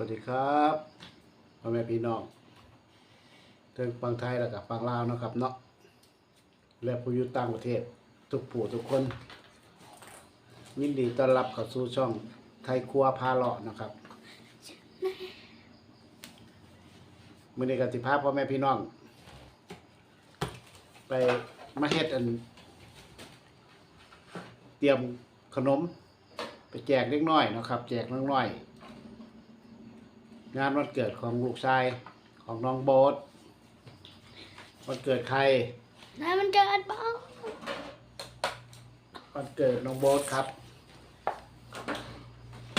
วัสดีครับพ่อแม่พี่น้องเทิงฟังไทยแล้วกับฟังลาวนะครับเนาะและผู้อยู่ต่างประเทศ ทุกผู้ทุกคน ยินดีต้อนรับเข้าสู่ช่องไทยครัวพาเลาะนะครับมื้อนี้ก็สิพาพพ่อแม่พี่น้อง ไปมาเฮ็ดอัน เตรียมขนม ไปแจกเล็กน้อยนะครับ แจกเล็กน้อย งานวันเกิดของลูกชายของน้องโบ๊ทวันเกิดใครนายมันเกิดบ้างวันเกิดน้องโบ๊ทครับ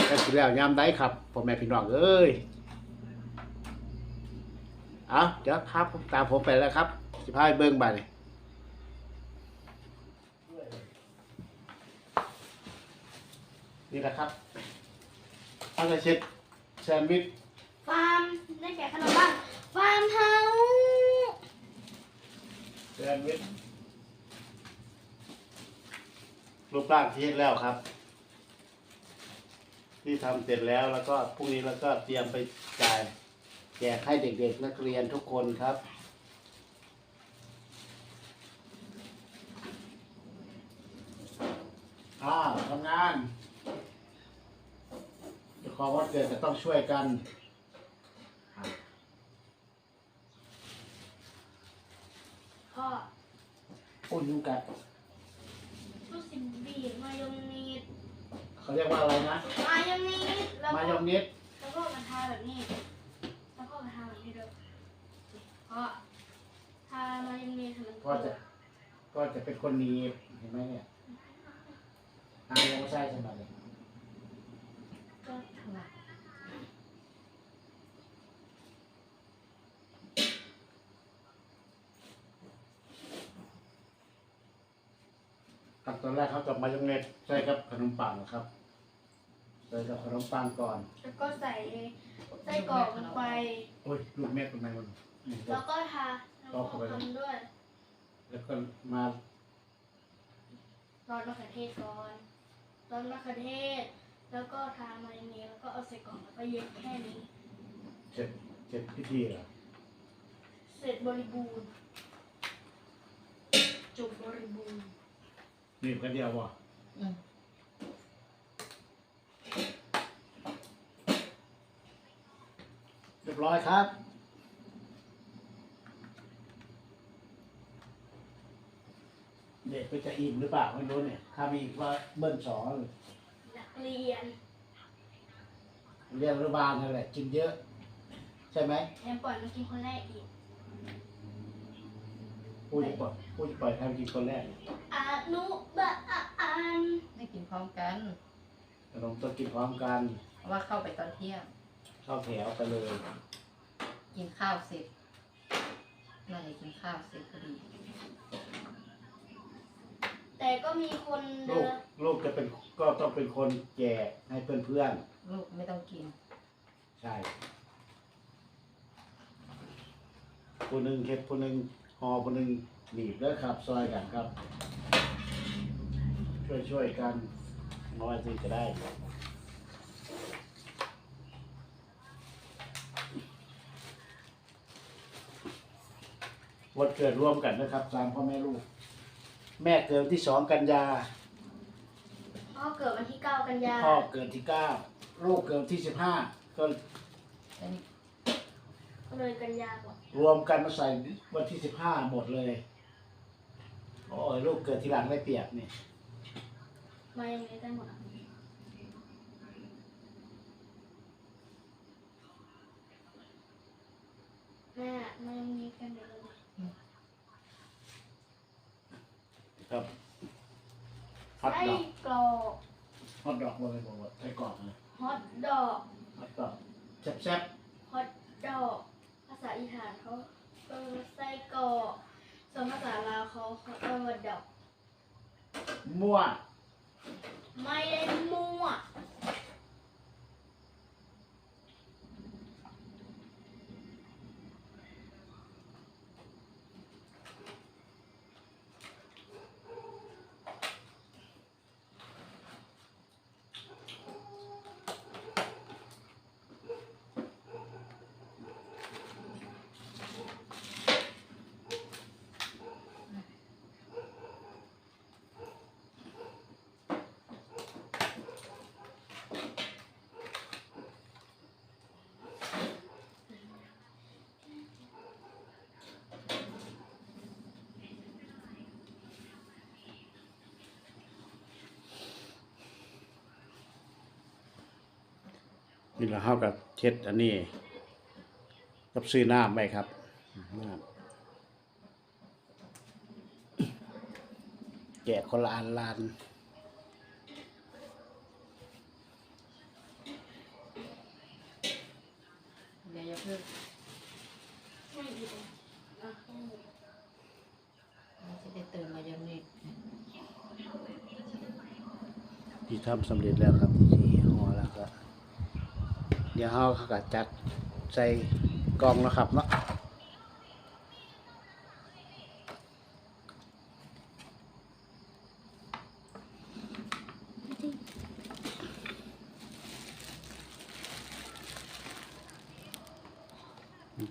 แค่สิแล้วยามได้ครับพ่อแม่พี่น้องเอ้ยเอาเดี๋ยวพาผมตามผมไปแล้วครับสิพาไปเบิ้งไปเลยนี่แหละครับเอาจะเช็ดแซนด์วิช ฟาร์มได้แก่ขนมบ้างฟาร์มเฮาส์แซนด์วิชรูปร่างที่เฮ็ดแล้วครับ ที่ทำเสร็จแล้วแล้วก็พรุ่งนี้แล้วก็เตรียมไปจ่ายแจกให้เด็กๆนักเรียนทุกคนครับ อ้าวทำงานเจ้าของวันเกิดจะต้องช่วยกันอะ พ่อ อุ่นยุงกัดลูกสิบบีบมายองเนสเขาเรียกว่าอะไรนะ มายองเนสแล้วมาก็ยองเนสแล้วก็มาทาแบบนี้ แล้วก็มาทาแบบนี้ด้วยพ่อทามายองเนสให้มันก็จะ ก็จะเป็นคนหนีบเห็นไหมเนี่ยอ่ายังไม่ใช่ใช่ไหมเนี่ย ก็ทำขั้นต อนแรกเขาจะมายองเนสใส่กับขนมปังนะครับใส่กับขนมปังก่อน แล้วก็ใส่ไส้กรอกลงไป โอ้ยลูกแม่คนไหนมันนี่แล้วก็ทาแล้วก็ทำด้วยแล้วก็มาร้อนมะเขือเทศก่อนร้อนมะเขือเทศ แล้วก็ทามายองเนสแล้วก็เอาใส่กล่องแล้วก็เย็บแค่นี้ เสร็จเสร็จพิธีเหรอเสร็จบริบูรณ์จบบริบูรณ์ห นีบกันเดียววะอืมเรียบร้อยครับ เด็กไปจะอิ่มหรือเปล่าไม่รู้เนี่ย ถ้ามีอีกว่าเบิ้ลสองนักเรียนเรียนอนุบาลนั่นแหละกินเยอะ ใช่ไหมแถมปล่อยมากินคนแรกอีกพูดจะปล่อยพูดจะปล่อยใครไปกินคนแรก อนุบาลไม่กินพร้อมกัน ขนมต้องกินพร้อมกันเพราะว่าเข้าไปตอนเที่ยง เข้าแถวไปเลยกินข้าวเสร็จน่าจะกินข้าวเสร็จพอดี แต่ก็มีคนลูเดิกนลูกจะเป็นก็ต้องเป็นคนแจกให้เพื่อนลูกไม่ต้องกิน ๆใช่ผู้หนึ่งเฮ็ดผู้หนึ่งหอผู้หนึ่งหนีบแล้วครับซอยกันครับ ช่วยช่วยๆกันน้อยสิจะได้ วันเกิดร่วมกันนะครับสามพ่อแม่ลูก แม่เกิดวันที่สองกันยา พ่อเกิดวันที่ 9 กันยาพ่อเกิดที่เก้าลูกเกิดที่สิบห้าก็อันนี้ก็เลยกันยาก่อนรวมกันมาใส่วันที่สิบห้าหมดเลย โอ้ยลูกเกิดทีหลังได้เปรียบเนี่ย มายังไงได้หมดอะแม่มายังไงกันเดี๋ยวเลยครับฮอตไส้ดอกกรอกฮอตดอกเลยบอกว่าไส้กรอกเลยฮอตดอก ฮอตดอกแซ่บฮอตดอก ภาษาอีสานเขาเรียกว่าไส้กรอกส่วนภาษาลาวเขาเขาเรียกว่าดอกๆมั่ว ไม่ นี่เราเข้ากับเช็ดอันนี้กับซื้อน้ำไปครับน้ำแจกคนละอันลานเดี๋ยวอย่าเพิ่งไม่ดีเลยอะให้หมดมันจะได้เติมมายองเนสที่ทำสำเร็จแล้วครับที่ห่อแล้วก็ เดี๋ยวเราก็จัดใส่กล่องแล้วครับเนาะ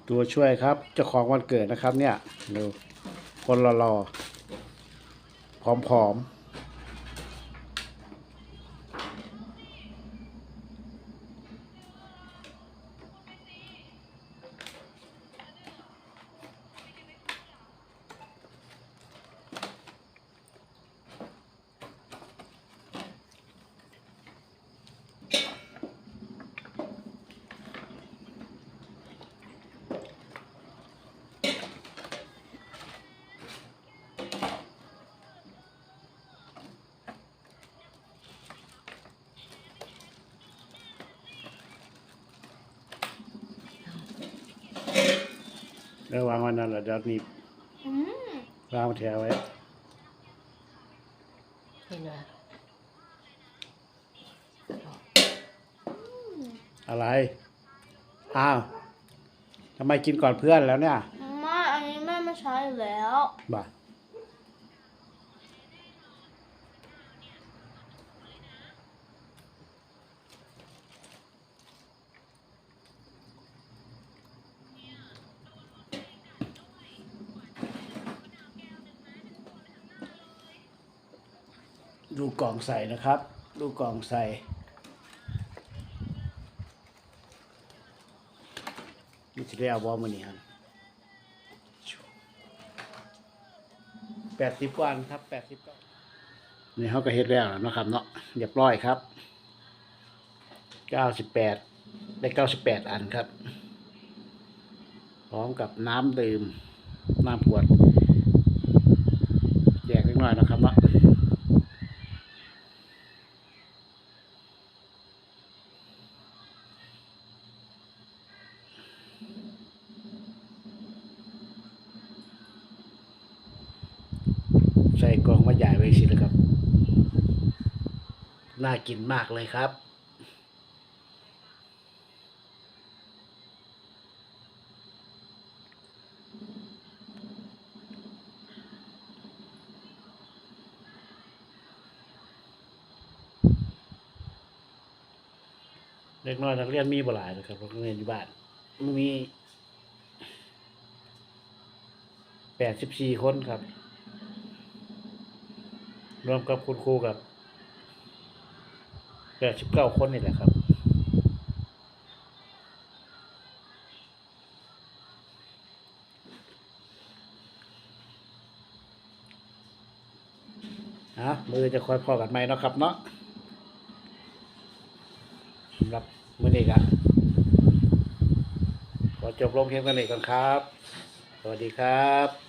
ตัวช่วยครับเจ้าของวันเกิดนะครับเนี่ยดูคนรอๆผอมๆ เดี๋ยววางไว้นั่นแหละเดี๋ยวนี้อืมวางแถวไว้ เห็นไหมอะไร อ้าวทำไมกินก่อนเพื่อนแล้วเนี่ยไม่อันนี้แม่ไม่ใช้อยู่แล้ว บ่า ดูกล่องใส่นะครับ ดูกล่องใส่นี่จะได้เอาบอมานี่ฮันแปดสิบวันครับแปดสิบก้อนนี่เขาก็เฮ็ดแล้วนะครับเนาะเรียบร้อยครับเก้าสิบแปดได้เก้าสิบแปดอันครับ พร้อมกับน้ำดื่ม น้ำขวดแยกเล็กน้อยนะครับเนาะ ส่กล่องมาใหญ่ไว้สิเลยครับ น่ากินมากเลยครับเด็กน้อยนักเรียนมีบ่หลายนะครับโรงเรียนอยู่บ้านมีแปดสิบสี่คนครับ รวมกับคุณครูกับแปดสิบเก้าคนนี่แหละครับฮะมือจะคอยพอกันไหมเนาะครับเนาะสำหรับมือนี้กันขอจบลงเพียงเท่านี้ก่อนครับ สวัสดีครับ